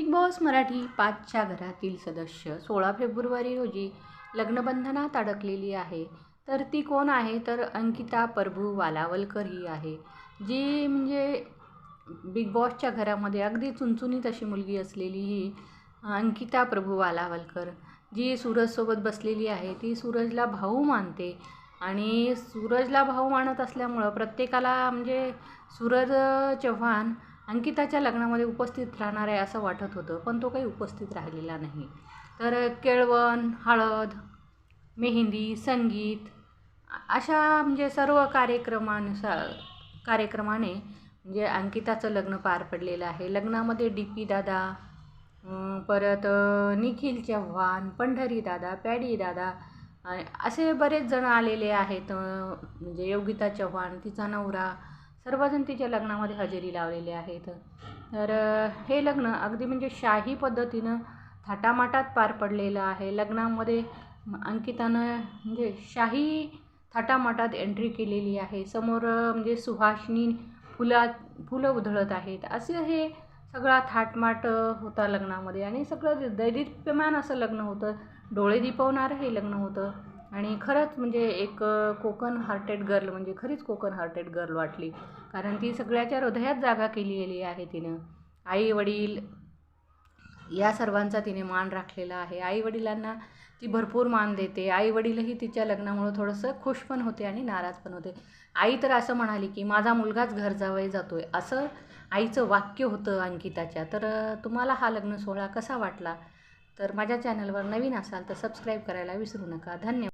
Big boss Marathi पाचच्या घरातील सदस्य सोळा फेब्रुवारी रोजी लग्नबंधनात अडकलेली आहे. तर ती कोण आहे? तर अंकिता प्रभू वालावलकर ही आहे. जी म्हणजे बिग बॉसच्या घरामध्ये अगदी चुनचुनीत अशी मुलगी असलेली ही अंकिता प्रभू वालावलकर. जी सूरजसोबत बसलेली आहे ती सूरजला भाऊ मानते. आणि सूरजला भाऊ मानत असल्यामुळं प्रत्येकाला म्हणजे सूरज चव्हाण अंकिताच्या लग्नामध्ये उपस्थित राहणार आहे असं वाटत होतं पण तो काही उपस्थित राहिलेला नाही. तर केळवण हळद मेहंदी संगीत अशा म्हणजे सर्व कार्यक्रमानुसार कार्यक्रमाने म्हणजे अंकिताचं लग्न पार पडलेलं आहे. लग्नामध्ये डी पी दादा परत निखिल चव्हाण पंढरी दादा पॅडी दादा असे बरेच जण आलेले आहेत. म्हणजे योगिता चव्हाण तिचा नवरा सर्वजण तिच्या लग्नामध्ये हजेरी लावलेले आहेत. तर हे लग्न अगदी म्हणजे शाही पद्धतीनं थाटामाटात पार पडलेलं आहे. लग्नामध्ये अंकितानं म्हणजे शाही थाटामाटात एंट्री केलेली आहे. समोर म्हणजे सुहासनी फुला फुलं उधळत आहेत. असे हे सगळा थाटमाट होता लग्नामध्ये. आणि सगळं दैदिप्यमान असं लग्न होतं. डोळे दिपवणारं हे लग्न होतं. आणि खरंच म्हणजे एक कोकण हार्टेड गर्ल म्हणजे खरीच कोकण हार्टेड गर्ल वाटली. कारण ती सगळ्याच्या हृदयात जागा केलेली आहे तिनं. आई वडील या सर्वांचा तिने मान राखलेला आहे. आई वडिलांना ती भरपूर मान देते. आई वडीलही तिच्या लग्नामुळं थोडंसं खुश पण होते आणि नाराज पण होते. आई तर असं म्हणाली की माझा मुलगाच घर जावई आहे असं आईचं वाक्य होतं अंकिताच्या. तर तुम्हाला हा लग्न सोहळा कसा वाटला? तर माझ्या चॅनलवर नवीन असाल तर सबस्क्राईब करायला विसरू नका. धन्यवाद.